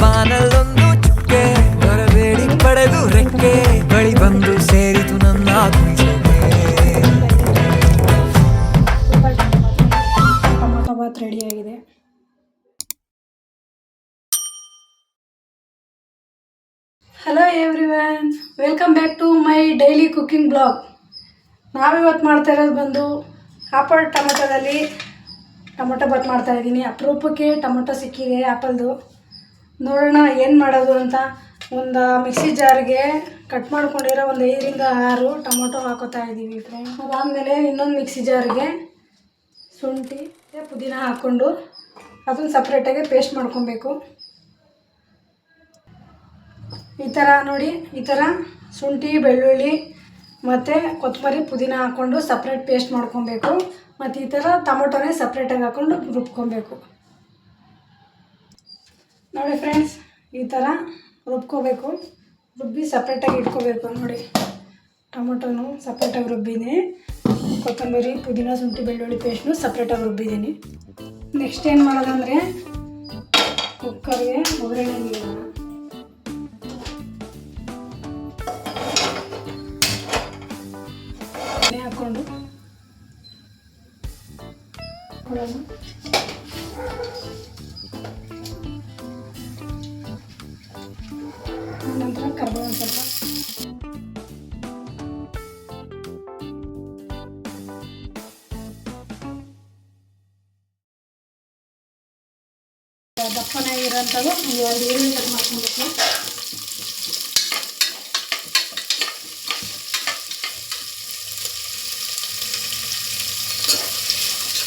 ಬಾನಲ್ಲೊಂದು ಚುಕ್ಕೆ ಬರಬೇಡಿ ಪಡೆದು ರೆಕ್ಕೆ, ಬಳಿ ಬಂದು ಸೇರಿತು ನನ್ನ ಬಾತ್ ರೆಡಿಯಾಗಿದೆ hello everyone welcome back to my daily cooking blog ನಾವಿವತ್ತು ಮಾಡ್ತಾ ಇರೋದು ಬಂದು ಆಪಲ್ ಟೊಮೆಟೊದಲ್ಲಿ ಟೊಮೊಟೊ ಬಾತ್ ಮಾಡ್ತಾ ಇದ್ದೀನಿ. ಅಪರೂಪಕ್ಕೆ ಟೊಮೊಟೊ ಸಿಕ್ಕಿದೆ ಆಪಲ್ದು. ನೋಡೋಣ ಏನು ಮಾಡೋದು ಅಂತ. ಒಂದು ಮಿಕ್ಸಿ ಜಾರ್ಗೆ ಕಟ್ ಮಾಡ್ಕೊಂಡಿರೋ ಒಂದು ಐದರಿಂದ ಆರು ಟೊಮೊಟೊ ಹಾಕೋತಾ ಇದ್ದೀವಿ ಫ್ರೆಂಡ್ ಅದಾದಮೇಲೆ ಇನ್ನೊಂದು ಮಿಕ್ಸಿ ಜಾರ್ಗೆ ಶುಂಠಿ ಪುದೀನ ಹಾಕ್ಕೊಂಡು ಅದನ್ನು ಸಪ್ರೇಟಾಗಿ ಪೇಸ್ಟ್ ಮಾಡ್ಕೊಬೇಕು. ಈ ಥರ ನೋಡಿ, ಈ ಥರ ಶುಂಠಿ, ಬೆಳ್ಳುಳ್ಳಿ, ಮತ್ತು ಕೊತ್ತಂಬರಿ, ಪುದೀನ ಹಾಕ್ಕೊಂಡು ಸಪ್ರೇಟ್ ಪೇಸ್ಟ್ ಮಾಡ್ಕೊಬೇಕು. ಮತ್ತು ಈ ಥರ ಟೊಮೊಟೊನೇ ಸಪ್ರೇಟಾಗಿ ಹಾಕ್ಕೊಂಡು ರುಬ್ಕೊಬೇಕು. ನೋಡಿ ಫ್ರೆಂಡ್ಸ್ ಈ ಥರ ರುಬ್ಕೋಬೇಕು. ರುಬ್ಬಿ ಸಪ್ರೇಟಾಗಿ ಇಟ್ಕೋಬೇಕು ನೋಡಿ. ಟೊಮೊಟೊನು ಸಪ್ರೇಟಾಗಿ ರುಬ್ಬಿದ್ದೀನಿ. ಕೊತ್ತಂಬರಿ, ಪುದೀನ, ಶುಂಠಿ, ಬೆಳ್ಳುಳ್ಳಿ ಪೇಸ್ಟ್ನು ಸಪ್ರೇಟಾಗಿ ರುಬ್ಬಿದ್ದೀನಿ. ನೆಕ್ಸ್ಟ್ ಏನು ಮಾಡೋದಂದರೆ ಕುಕ್ಕರ್ಗೆ ಒಗ್ಗರಣೆ ನೀಡೋಣ ನಂತರ ಕರ್ಬೇವು ಒಂದು ಸ್ವಲ್ಪ ದಪ್ಪನಾಗಿರೋಂಥದ್ದು ಒಂದು ಎರಡು ಈರುಳ್ಳಿ ಕಟ್ ಮಾಡ್ಕೊಬೇಕು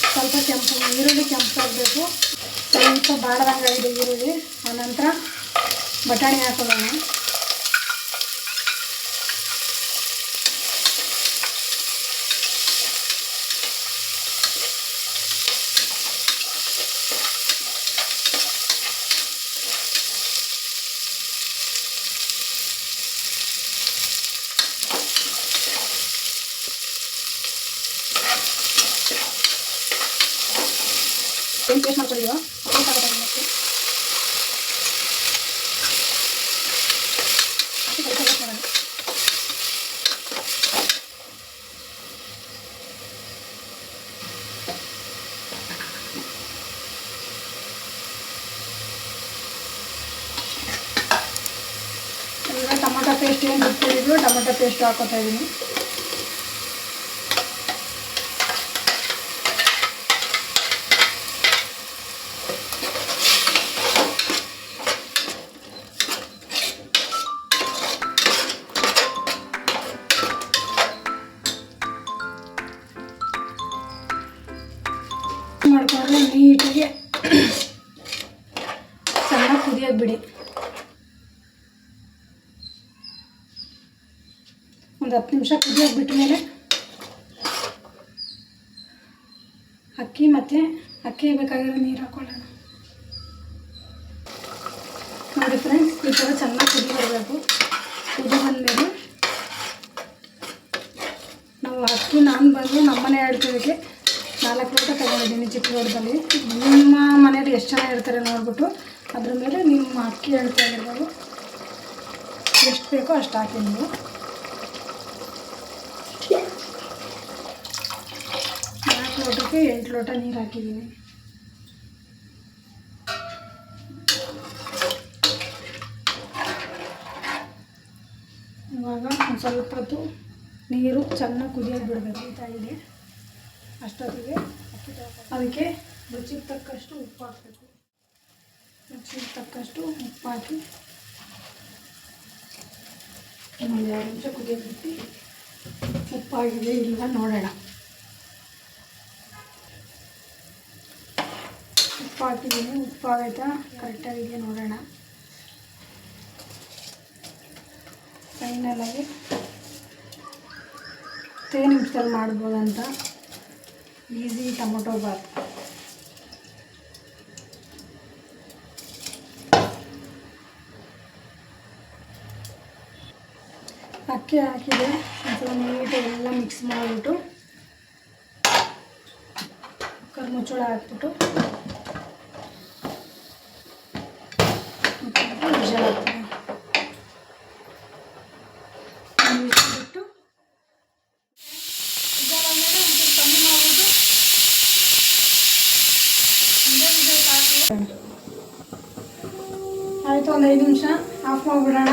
ಸ್ವಲ್ಪ ಕೆಂಪು ಈರುಳ್ಳಿ ಕೆಂಪಾಗಬೇಕು ಸ್ವಲ್ಪ ಬಾಡ್ದಂಗಾಗಿದೆ ಈರುಳ್ಳಿ ಆನಂತರ ಬಟಾಣಿ ಹಾಕೊಳ್ಳೋಣ ಏನು ಪೇಸ್ಟ್ ಮಾಡ್ಕೊಂಡಿದ್ದೀವೋ ಪೇಸ್ಟ್ ಹಾಕೋದು ಮತ್ತೆ ಹಾಕಿ ಸ್ವಲ್ಪ roast ಮಾಡೋಣ. ಈಗ ಟೊಮೊಟೊ ಪೇಸ್ಟ್ ಏನು ರುಬ್ಕೊಂಡಿದ್ರು ಟೊಮೊಟೊ ಪೇಸ್ಟ್ ಹಾಕೋತಾ ಇದ್ದೀನಿ ಮಾಡ್ಕೊಂಡ್ರೆ ನೀಟಾಗಿ ಚೆನ್ನಾಗಿ ಕುದಿಯೋದು ಬಿಡಿ ಒಂದು ಹತ್ತು ನಿಮಿಷ ಕುದಿಯೋಕೆ ಬಿಟ್ಟ ಮೇಲೆ ಅಕ್ಕಿ ಮತ್ತು ಅಕ್ಕಿ ಬೇಕಾಗಿರೋ ನೀರು ಹಾಕೊಳ್ಳೋಣ. ನೋಡಿ ಫ್ರೆಂಡ್ಸ್ ಈ ಥರ ಚೆನ್ನಾಗಿ ಕುದಿ ಬರಬೇಕು. ಕುದಿ ಬಂದಮೇಲೆ ನಾವು ಅಕ್ಕಿ ನಾನು ಬಂದು ನಮ್ಮನೆ ಹೇಳ್ತಿದ್ದಕ್ಕೆ ನಾಲ್ಕು ಲೋಟ ತಗೊಂಡಿದ್ದೀನಿ ಚಿಕ್ಕ ಲೋಟದಲ್ಲಿ ನಿಮ್ಮ ಮನೇಲಿ ಎಷ್ಟು ಜನ ಇರ್ತಾರೆ ನೋಡ್ಬಿಟ್ಟು, ಅದ್ರ ಮೇಲೆ ನಿಮ್ಮ ಅಕ್ಕಿ ಹೇಳ್ತಾ ಇರ್ಬೋದು ಎಷ್ಟು ಬೇಕೋ ಅಷ್ಟು ಹಾಕಿ ನೀವು. ನಾಲ್ಕು ಲೋಟಕ್ಕೆ ಎಂಟು ಲೋಟ ನೀರು ಹಾಕಿದ್ದೀನಿ. ಇವಾಗ ಒಂದು ಸ್ವಲ್ಪ ಹೊತ್ತು ನೀರು ಚೆನ್ನಾಗಿ ಕುದಿಯೋದು ಬಿಡಬೇಕು ಅಂತ ತಾಯಿಗೆ. ಅಷ್ಟೊತ್ತಿಗೆ ಅದಕ್ಕೆ ರುಚಿಗೆ ತಕ್ಕಷ್ಟು ಉಪ್ಪು ಹಾಕಬೇಕು. ರುಚಿಗೆ ತಕ್ಕಷ್ಟು ಉಪ್ಪು ಹಾಕಿ ಒಂದು ಎರಡು ನಿಮಿಷ ಕುದಿಯೋಕೆ ಬಿಟ್ಟು ಉಪ್ಪಾಗಿದೆ ಇಲ್ಲ ನೋಡೋಣ. ಉಪ್ಪು ಹಾಕಿದ್ದೀನಿ, ಉಪ್ಪು ಆಗೈತಾ? ಕರೆಕ್ಟಾಗಿದೆ ನೋಡೋಣ. ಫೈನಲಾಗಿ ಹತ್ತೇ ನಿಮಿಷದಲ್ಲಿ ಮಾಡ್ಬೋದಂತ ಈಸಿ ಟೊಮೊಟೊ ಬಾತ್ ಅಕ್ಕಿ ಹಾಕಿದೆ ಒಂದ್ಸಲ ನೀಟಾಗಿ ಎಲ್ಲ ಮಿಕ್ಸ್ ಮಾಡಿಬಿಟ್ಟು ಕುಕ್ಕರ್ ಮುಚ್ಚಳ ಹಾಕ್ಬಿಟ್ಟು ಆಯಿತು, ಒಂದು ಐದು ನಿಮಿಷ. ಆಫ್ ಮಾಡಿಬಿಡೋಣ.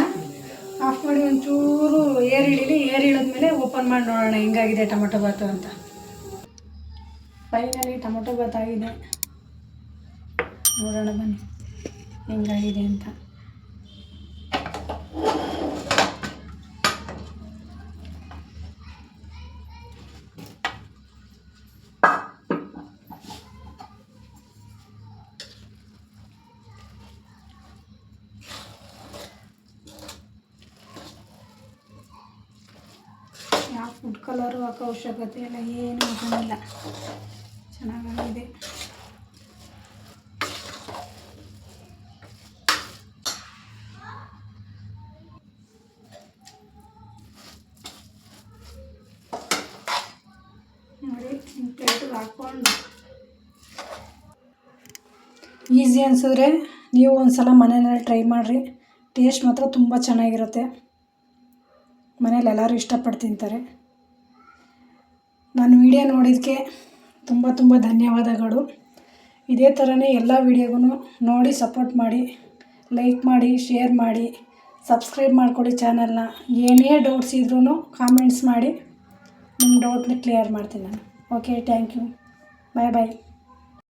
ಆಫ್ ಮಾಡಿ ಒಂಚೂರು ಏರ್ ಇಡೀಲಿ ಏರ್ ಇಳಿದ್ಮೇಲೆ ಓಪನ್ ಮಾಡಿ ನೋಡೋಣ ಹೆಂಗಾಗಿದೆ ಟೊಮೊಟೊ ಬಾತು ಅಂತ. ಫೈನಲಿ ಟೊಮೊಟೊ ಬಾತ್ ಆಗಿದೆ ನೋಡೋಣ ಬನ್ನಿ, ಹೆಂಗಾಗಿದೆ ಅಂತ. ಫುಡ್ ಕಲರು ಹಾಕೋ ಅವಶ್ಯಕತೆ ಇಲ್ಲ ಏನು ಹಾಕೋಂಗಿಲ್ಲ ಚೆನ್ನಾಗಿದೆ ಈಸಿ ಅನಿಸಿದ್ರೆ ನೀವು ಒಂದು ಸಲ ಮನೆಯಲ್ಲಿ ಟ್ರೈ ಮಾಡಿರಿ. ಟೇಸ್ಟ್ ಮಾತ್ರ ತುಂಬ ಚೆನ್ನಾಗಿರುತ್ತೆ. ಮನೇಲಿ ಎಲ್ಲರೂ ಇಷ್ಟಪಟ್ಟು ತಿಂತಾರೆ. ನಾನು ವಿಡಿಯೋ ನೋಡಿದ್ದಕ್ಕೆ ತುಂಬ ತುಂಬ ಧನ್ಯವಾದಗಳು. ಇದೇ ಥರನೇ ಎಲ್ಲ ವೀಡಿಯೋಗೂ ನೋಡಿ ಸಪೋರ್ಟ್ ಮಾಡಿ ಲೈಕ್ ಮಾಡಿ ಶೇರ್ ಮಾಡಿ ಸಬ್ಸ್ಕ್ರೈಬ್ ಮಾಡಿಕೊಡಿ ಚಾನಲ್ನ ಏನೇ ಡೌಟ್ಸ್ ಇದ್ರೂ ಕಾಮೆಂಟ್ಸ್ ಮಾಡಿ ನಿಮ್ಮ ಡೌಟ್ನ ಕ್ಲಿಯರ್ ಮಾಡ್ತೀನಿ ನಾನು. Okay thank you bye bye